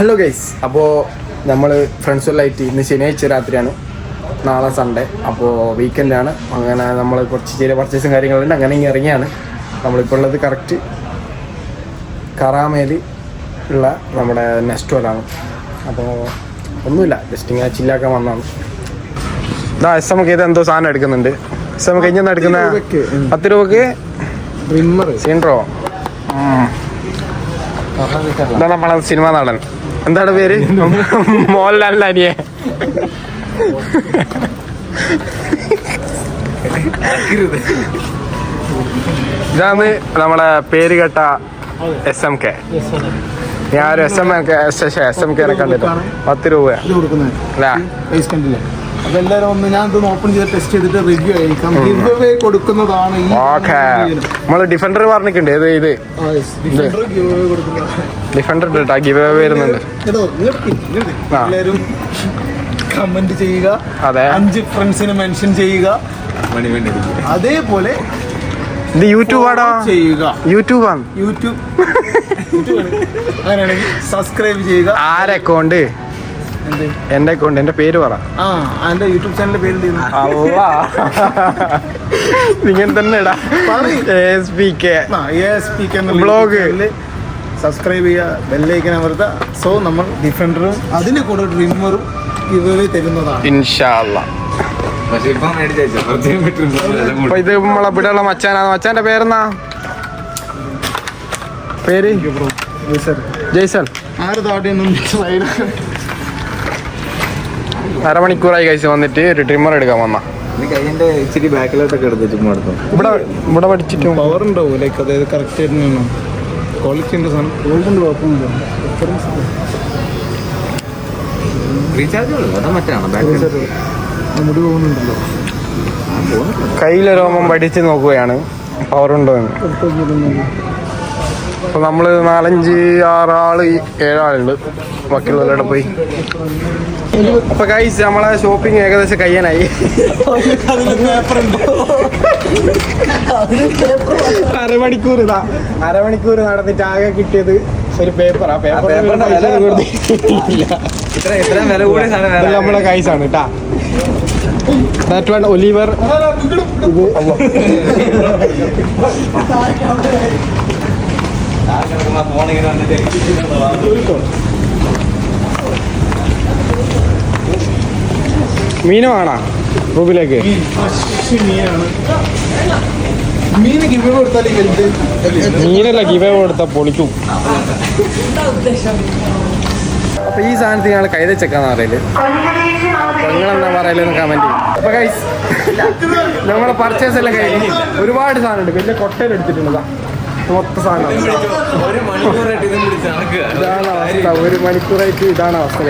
Hello guys അപ്പോൾ നമ്മൾ ഫ്രണ്ട്സുകളായിട്ട് ഇന്ന് ശനിയാഴ്ച രാത്രിയാണ്. നാളെ സൺഡേ അപ്പോൾ വീക്കെൻഡാണ് അങ്ങനെ നമ്മൾ കുറച്ച് ചില പർച്ചേസും കാര്യങ്ങളുണ്ട് അങ്ങനെ ഇങ്ങനെ ഇറങ്ങിയാണ്. നമ്മളിപ്പോൾ ഉള്ളത് കറക്റ്റ് കറാമേൽ ഉള്ള നമ്മുടെ നെസ്റ്റോലാണ് അപ്പോൾ ഒന്നുമില്ല. ജസ്റ്റ് ഇങ്ങനെ ചില്ലാക്കാൻ വന്നതാണ്. ഇതാ എസ് എം ഇത് എന്തോ സാധനം എടുക്കുന്നുണ്ട്. എസ് എം കഴിഞ്ഞ എടുക്കുന്ന. പത്ത് രൂപക്ക് സിൻഡ്രോ സീൻട്രോ ഇതാ നമ്മളെ സിനിമ നടൻ. എന്താണ് പേര്? മോഹൻലാലിന്റെ അനിയെ ഇതാണ് നമ്മളെ പേര് കേട്ട എസ് എം കെ ഞാൻ S M K S M K കണ്ടിട്ട് പത്ത് രൂപ അല്ലേ? കണ്ടില്ലേ? അപ്പൊ ഒന്ന് ഞാൻ ഇത് ഓപ്പൺ ചെയ്ത് ടെസ്റ്റ് ചെയ്തിട്ട് റിവ്യൂ അയക്കാം ഗിവ് അവേ കൊടുക്കുന്നതാണ് ഈ ഓക്കെ. നമ്മൾ ഡിഫൻഡർ പറഞ്ഞിട്ടുണ്ട്. ഏത് ഇത് ഡിഫൻഡർ ഇട്ടാ ഗിവ് വരുന്നുണ്ട്. കമന്റ് ചെയ്യുക. അതെ. അഞ്ച് ഫ്രണ്ട്സിനെ മെൻഷൻ ചെയ്യുക. അതേപോലെ ഇത് യൂട്യൂബാടാ ചെയ്യുക. യൂട്യൂബാണ് യൂട്യൂബ് യൂട്യൂബ് അങ്ങനെയാണെങ്കിൽ സബ്സ്ക്രൈബ് ചെയ്യുക. ആരെ അക്കൗണ്ട് എന്റെ അക്കൗണ്ട് എന്റെ പേര് പറ. ആ എന്റെ യൂട്യൂബ് ചാനലിന്റെ പേര് നിങ്ങൾ തന്നെ ഇടാ. Blog. സബ്സ്ക്രൈബ് ചെയ്യുക ബെല്ലൈക്കൻ അമർത്തുക. സോ നമ്മൾ ഡിഫൻഡറും അതിന് കൂടെ ഡ്രിമ്മറും ഇവരെ തരുന്നതാണ്. ഇൻഷാല്ല ഇത് നമ്മളെ ഇവിടെയുള്ള മച്ചാനാണ് മച്ചാന്റെ പേരെന്നാ? പേര്? ജയ്സൺ. ആര് താട്ടിയൊന്നും അരമണിക്കൂറായി കഴിച്ച് വന്നിട്ട് ഒരു ട്രിമ്മർ എടുക്കാൻ വന്ന. ഇച്ചിരി ബാക്കിലോട്ടൊക്കെ എടുത്ത് ചുമ്മാ എടുത്തു ഇവിടെ ഇവിടെ പഠിച്ചിട്ടും പവർ ഉണ്ടാവും ലൈക്ക് അതായത് കറക്റ്റ് ആയിട്ട് ക്വാളിറ്റി ഉണ്ട് സാധനം. ഗോൾഡിന്റെ കുഴപ്പമൊന്നുമില്ല റീചാർജ് അതാ മറ്റാണ് ബാക്ക് മുടി പോകുന്നുണ്ടല്ലോ. കയ്യിലെ രോമം പഠിച്ച് നോക്കുകയാണ്. പവർ ഉണ്ടോ എന്ന്. അപ്പൊ നമ്മൾ നാലഞ്ച് ആറാൾ ഏഴാളുണ്ട് ബാക്കിയുള്ളവരുടെ പോയി? അപ്പൊ കൈസ് നമ്മളെ ഷോപ്പിംഗ് ഏകദേശം കഴിയാനായി. അരമണിക്കൂർ ഇതാ. അരമണിക്കൂർ നടന്നിട്ട് ആകെ കിട്ടിയത് ഒരു പേപ്പർ ആ. പേപ്പർ പേപ്പറിന്റെ വില ഇത്ര ഇത്ര വില കൂടിയ സാധനം വേറെ നമ്മളെ കൈസാണ് കേട്ടാ ദാറ്റ് വൺ ഒലിവർ ഇത് ഫോണിങ്ങനെ വന്നിട്ട് മീനല്ല ഗിവ കൊടുത്ത പൊളിക്കും. അപ്പൊ ഈ സാധനത്തിന് ഞങ്ങൾ കൈത ചെക്കാന്ന് പറയൽ. നിങ്ങളെന്താ പറയലെന്ന് കമന്റ് അപ്പൊ നമ്മളെ പർച്ചേസ് എല്ലാം കഴിഞ്ഞ് ഒരുപാട് സാധനം ഉണ്ട് വലിയ കൊട്ടയിൽ എടുത്തിട്ടുണ്ട് ദാ. മൊത്തം സാധനം. ഒരു മണിക്കൂറായിട്ട് ഇതും പിടിച്ച് നടക്കുക. ഇതാണ് അവസ്ഥ. ഒരു മണിക്കൂറായിട്ട് ഇതാണ് അവസ്ഥ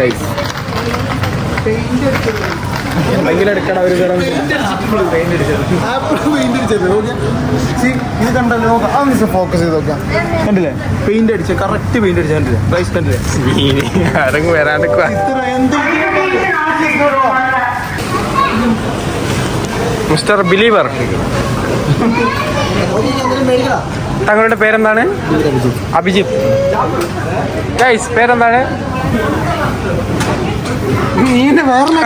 എന്തെങ്കിലും എടുക്കണ ഒരു തരം ഇത് കണ്ടല്ലോ നോക്കാം. ആ മിസ് ഫോക്കസ് ചെയ്ത് നോക്കാം. കണ്ടില്ലേ? പെയിന്റ് അടിച്ച കറക്റ്റ് പെയിന്റ് അടിച്ച കണ്ടില്ലേ? പ്രൈസ് കണ്ടില്ലേ? ആരെങ്കിലും വരാണ്ട് ഇത്ര എന്ത് മിസ്റ്റർ ബിലീവർ. തങ്ങളുടെ പേരെന്താണ്? അഭിജിത്ത്. ഗൈസ് പേരെന്താണ്? നീന്റെ വേറെ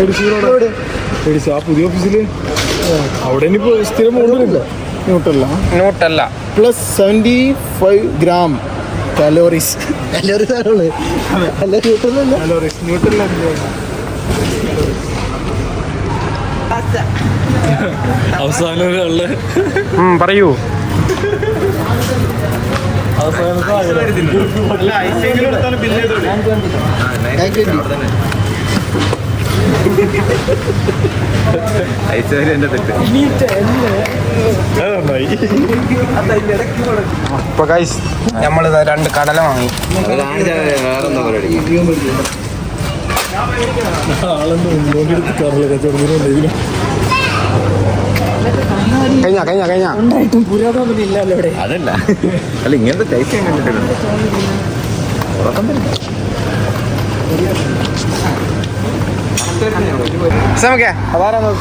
എടിച്ചു ആ പുതിയ ഓഫീസിൽ അവിടെ ഇനിയിപ്പോ സ്ഥിരം കൊണ്ടുവരില്ല Nutella നോട്ടല്ല plus seventy five gram calories calories ആണുള്ളത് കലോറീസ് ന്യൂട്ടല്ല ന്യൂട്ടല്ല ഉം, പറയൂ. ഇപ്പൊ ഗൈസ് നമ്മളിതാ രണ്ട് കടല വാങ്ങി. പരിപാടി കഴിഞ്ഞ കഴിഞ്ഞ കഴിഞ്ഞ? അതല്ല. അല്ല ഇങ്ങനത്തെ ടൈപ്പ് ഞാൻ കണ്ടിട്ടുണ്ട് അതാരാ നമ്മളെ.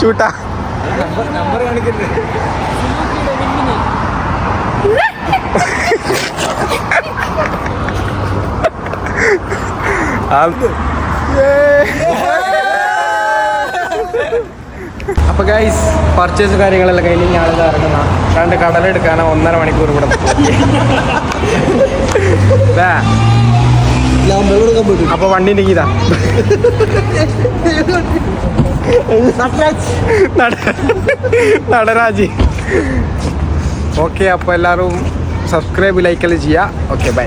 ചൂട്ടാ. നമ്പർ കാണിക്കരുത് അപ്പൊ ഗൈസ് പർച്ചേസ് കാര്യങ്ങളെല്ലാം കഴിഞ്ഞ് ഞാനിത് ഇറങ്ങുന്ന. രണ്ട് കടലെടുക്കാനാ ഒന്നര മണിക്കൂർ ദാ. അപ്പൊ വണ്ടിന്റെ ഇതാ. നടരാജ്. ഓക്കെ അപ്പൊ എല്ലാവരും സബ്സ്ക്രൈബ് ലൈക്കെല്ലാം ചെയ്യാം. Okay bye